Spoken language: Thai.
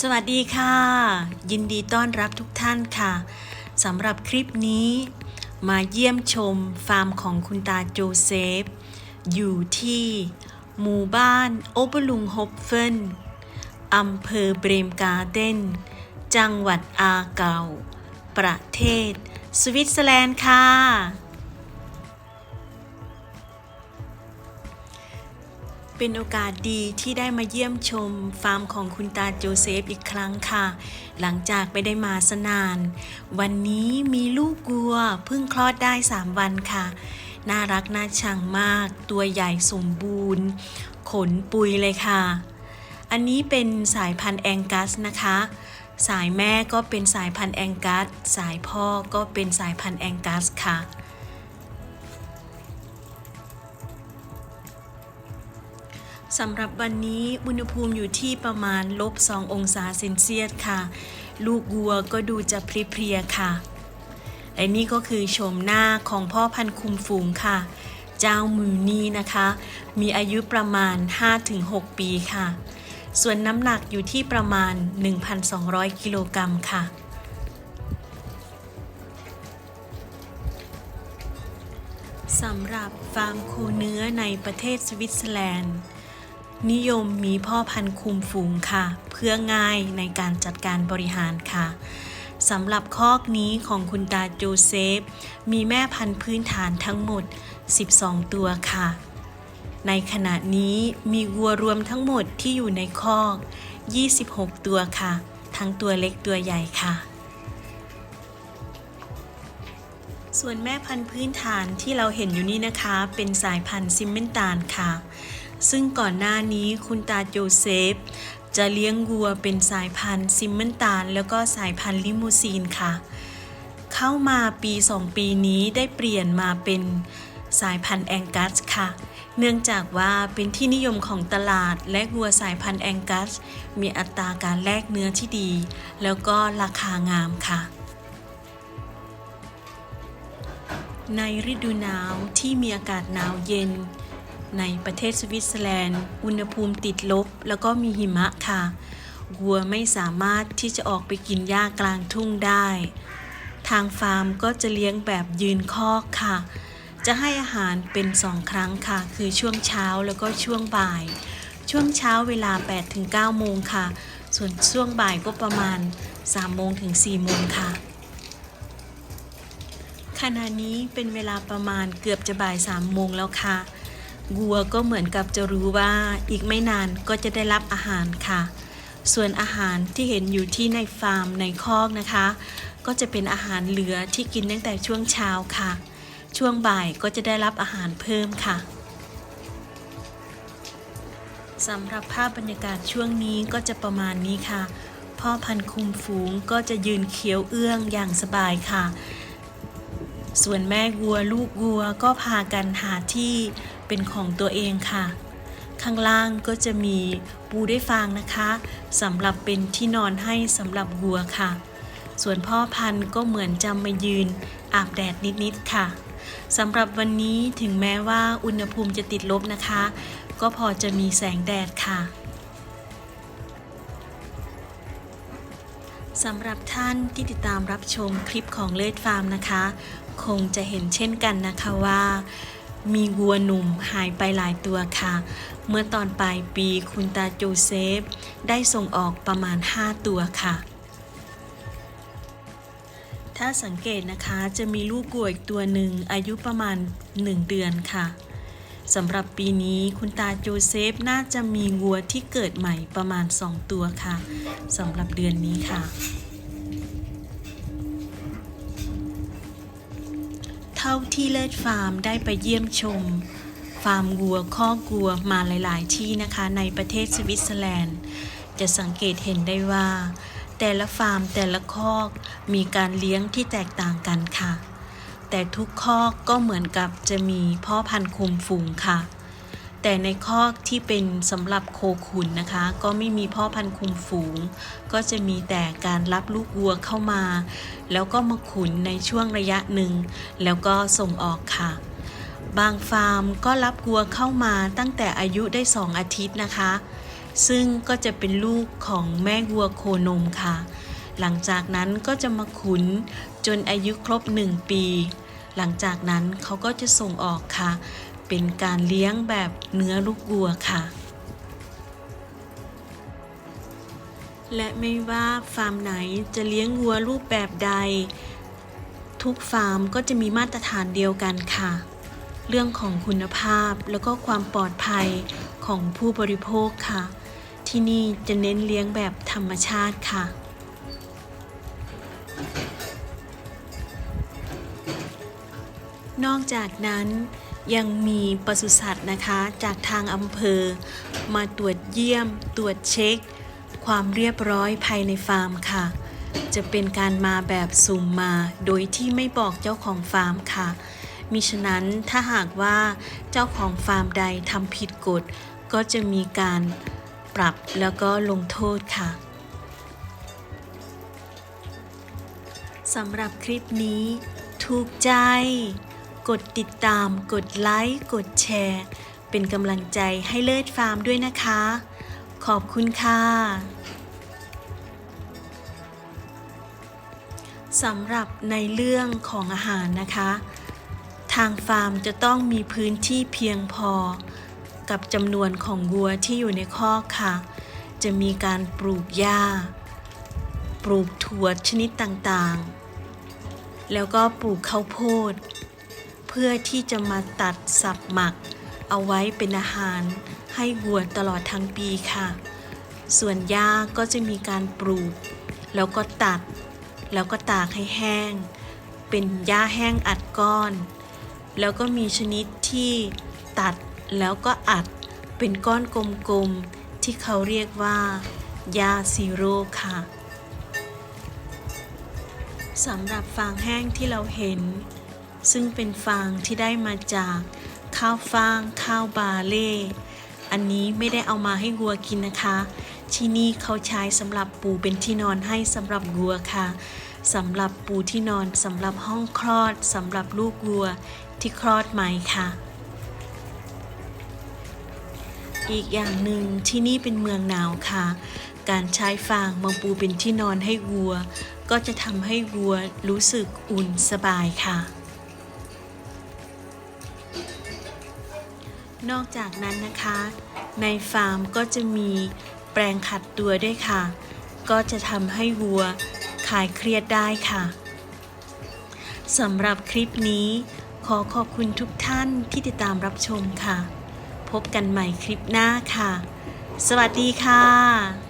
สวัสดีค่ะ ยินดีต้อนรับทุกท่านค่ะสำหรับคลิปนี้ มาเยี่ยมชมฟาร์มของคุณตาโจเซฟ อยู่ที่หมู่บ้านโอเปลุงฮบเฟนอำเภอเบรมการ์เดนจังหวัดอาเกาประเทศ สวิตเซอร์แลนด์ค่ะ เป็นโอกาสดีที่ได้มาเยี่ยมชมฟาร์มของคุณตาโจเซฟอีกครั้งค่ะ หลังจากไม่ได้มาสนาน วันนี้มีลูกวัวเพิ่งคลอดได้ 3 วันค่ะ น่ารักน่าชังมาก ตัวใหญ่สมบูรณ์ ขนปุยเลยค่ะ อันนี้เป็นสายพันธุ์แองกัสนะคะ สายแม่ก็เป็นสายพันธุ์แองกัส สายพ่อก็เป็นสายพันธุ์แองกัสค่ะ สำหรับวันนี้อุณหภูมิอยู่ที่ประมาณลบ 2 องศาเซนเซียสค่ะ ลูกวัวก็ดูจะเพลียๆค่ะ และนี่ก็คือโฉมหน้าของพ่อพันธุ์คุมฝูงค่ะ เจ้ามือนี้นะคะ มีอายุประมาณ 5-6 ปีค่ะ ส่วนน้ำหนักอยู่ที่ประมาณ 1,200 กิโลกรัมค่ะสำหรับฟาร์มโคเนื้อในประเทศสวิตเซอร์แลนด์ นิยมมีพ่อพันธุ์คุมฝูงค่ะ เพื่อง่ายในการจัดการบริหารค่ะสำหรับคอกนี้ของคุณตาโจเซฟ มีแม่พันธุ์พื้นฐานทั้งหมด 12 ตัวค่ะ ในขณะนี้มีวัวรวมทั้งหมดที่อยู่ในคอก 26 ตัวค่ะ ทั้งตัวเล็กตัวใหญ่ค่ะ ส่วนแม่พันธุ์พื้นฐานที่เราเห็นอยู่นี่นะคะ เป็นสายพันธุ์ซิมเมนตาลค่ะ ซึ่งก่อนหน้านี้คุณตาโจเซฟ จะเลี้ยงวัวเป็นสายพันธุ์ซิมเมนตาล แล้วก็สายพันธุ์ลิมูซีนค่ะ เข้ามาปี 2 ปีนี้ได้เปลี่ยนมาเป็นสายพันธุ์แองกัสค่ะ เนื่องจากว่าเป็นที่นิยมของตลาดและวัวสายพันธุ์แองกัส มีอัตราการแลกเนื้อที่ดี แล้วก็ราคางามค่ะ ในฤดูหนาวที่มีอากาศหนาวเย็น ในประเทศสวิตเซอร์แลนด์ อุณหภูมิติดลบ แล้วก็มีหิมะค่ะ วัวไม่สามารถที่จะออกไปกินหญ้ากลางทุ่งได้ ทางฟาร์มก็จะเลี้ยงแบบยืนคอกค่ะ จะให้อาหารเป็นสองครั้งค่ะ คือช่วงเช้าแล้วก็ช่วงบ่าย ช่วงเช้าเวลา 8-9 โมงค่ะ ส่วนช่วงบ่ายก็ประมาณ 3 โมงถึง 4 โมงค่ะขณะนี้เป็นเวลาประมาณเกือบจะบ่ายสามโมงแล้วค่ะ วัวก็เหมือนกับจะรู้ว่าอีกไม่นานก็จะได้รับอาหารค่ะ ส่วนอาหารที่เห็นอยู่ที่ในฟาร์มในคอกนะคะ ก็จะเป็นอาหารเหลือที่กินตั้งแต่ช่วงเช้าค่ะ ช่วงบ่ายก็จะได้รับอาหารเพิ่มค่ะสำหรับภาพบรรยากาศช่วงนี้ก็จะประมาณนี้ค่ะ พ่อพันธุ์คุมฝูงก็จะยืนเคี้ยวเอื้องอย่างสบายค่ะ ส่วนแม่วัวลูกวัวก็พากันหาที่ เป็นของตัวเองค่ะ ข้างล่างก็จะมีปูได้ฟางนะคะสำหรับเป็นที่นอนให้สำหรับวัวค่ะ ส่วนพ่อพันธุ์ก็เหมือนจะมายืนอาบแดดนิด ๆ ค่ะสำหรับวันนี้ถึงแม้ว่าอุณหภูมิจะติดลบนะคะ ก็พอจะมีแสงแดดค่ะสำหรับท่านที่ติดตามรับชมคลิปของเลดฟาร์มนะคะ คงจะเห็นเช่นกันนะคะว่า มีวัวหนุ่มหายไปหลายตัวค่ะ เมื่อตอนปลายปีคุณตาโจเซฟ ได้ส่งออกประมาณ 5 ตัวค่ะ ถ้าสังเกตนะคะจะมีลูกวัวอีกตัวหนึ่งอายุประมาณ 1 เดือนค่ะสำหรับปีนี้คุณตาโจเซฟน่าจะมีวัวที่เกิดใหม่ประมาณ 2 ตัวค่ะสำหรับเดือนนี้ค่ะ ท่าที่เลิศฟาร์มได้ไปเยี่ยมชม ฟาร์มวัวข้อกวัวมาหลาย ๆ ที่นะคะในประเทศสวิตเซอร์แลนด์ จะสังเกตเห็นได้ว่า แต่ละฟาร์มแต่ละคอกมีการเลี้ยงที่แตกต่างกันค่ะ แต่ทุกคอกก็เหมือนกับจะมีพ่อพันธุ์คุมฝูงค่ะ แต่ในคอกที่เป็นสำหรับโคขุนนะคะ ก็ไม่มีพ่อพันธุ์คุมฝูง ก็จะมีแต่การรับลูกวัวเข้ามา แล้วก็มาขุนในช่วงระยะหนึ่ง แล้วก็ส่งออกค่ะ บางฟาร์มก็รับวัวเข้ามาตั้งแต่อายุได้2อาทิตย์นะคะ ซึ่งก็จะเป็นลูกของแม่วัวโคนมค่ะ หลังจากนั้นก็จะมาขุนจนอายุครบ 1 ปี หลังจากนั้นเขาก็จะส่งออกค่ะ เป็นการเลี้ยงแบบเนื้อลูกวัวค่ะ และไม่ว่าฟาร์มไหนจะเลี้ยงวัวรูปแบบใด ทุกฟาร์มก็จะมีมาตรฐานเดียวกันค่ะ เรื่องของคุณภาพแล้วก็ความปลอดภัยของผู้บริโภคค่ะ ที่นี่จะเน้นเลี้ยงแบบธรรมชาติค่ะนอกจากนั้น ยังมีปศุสัตว์นะคะจากทางอำเภอ มาตรวจเยี่ยม ตรวจเช็ค ความเรียบร้อยภายในฟาร์มค่ะ จะเป็นการมาแบบสุ่มมาโดยที่ไม่บอกเจ้าของฟาร์มค่ะ มิฉะนั้นถ้าหากว่าเจ้าของฟาร์มใดทำผิดกฎ ก็จะมีการปรับแล้วก็ลงโทษค่ะสำหรับคลิปนี้ ถูกใจ กดติดตาม กดไลค์ กดแชร์ เป็นกำลังใจให้เลิศฟาร์มด้วยนะคะ ขอบคุณค่ะสำหรับในเรื่องของอาหารนะคะ ทางฟาร์มจะต้องมีพื้นที่เพียงพอ กับจำนวนของวัวที่อยู่ในคอกค่ะ จะมีการปลูกหญ้า ปลูกถั่วชนิดต่างๆ แล้วก็ปลูกข้าวโพด พื่อที่จะมาตัดสับหมัก เอาไว้เป็นอาหารให้วัวตลอดทั้งปีค่ะ ส่วนหญ้าก็จะมีการปลูก แล้วก็ตัด แล้วก็ตากให้แห้ง เป็นหญ้าแห้งอัดก้อน แล้วก็มีชนิดที่ตัดแล้วก็อัดเป็นก้อนกลมๆ ที่เขาเรียกว่าหญ้าซีโร่ค่ะสำหรับฟางแห้งที่เราเห็น ซึ่งเป็นฟางที่ได้มาจากข้าวฟ่าง ข้าวบาเล่ อันนี้ไม่ได้เอามาให้วัวกินนะคะ ที่นี่เขาใช้สำหรับปูเป็นที่นอนให้สำหรับวัวค่ะสำหรับปูที่นอนสำหรับห้องคลอดสำหรับลูกวัวที่คลอดใหม่ค่ะ อีกอย่างหนึ่งที่นี่เป็นเมืองหนาวค่ะ การใช้ฟางมาปูเป็นที่นอนให้วัว ก็จะทำให้วัวรู้สึกอุ่นสบายค่ะ นอกจากนั้นนะคะ ในฟาร์มก็จะมีแปลงขัดตัวด้วยค่ะ ก็จะทำให้วัวคลายเครียดได้ค่ะสำหรับคลิปนี้ขอขอบคุณทุกท่านที่ติดตามรับชมค่ะ พบกันใหม่คลิปหน้าค่ะ สวัสดีค่ะ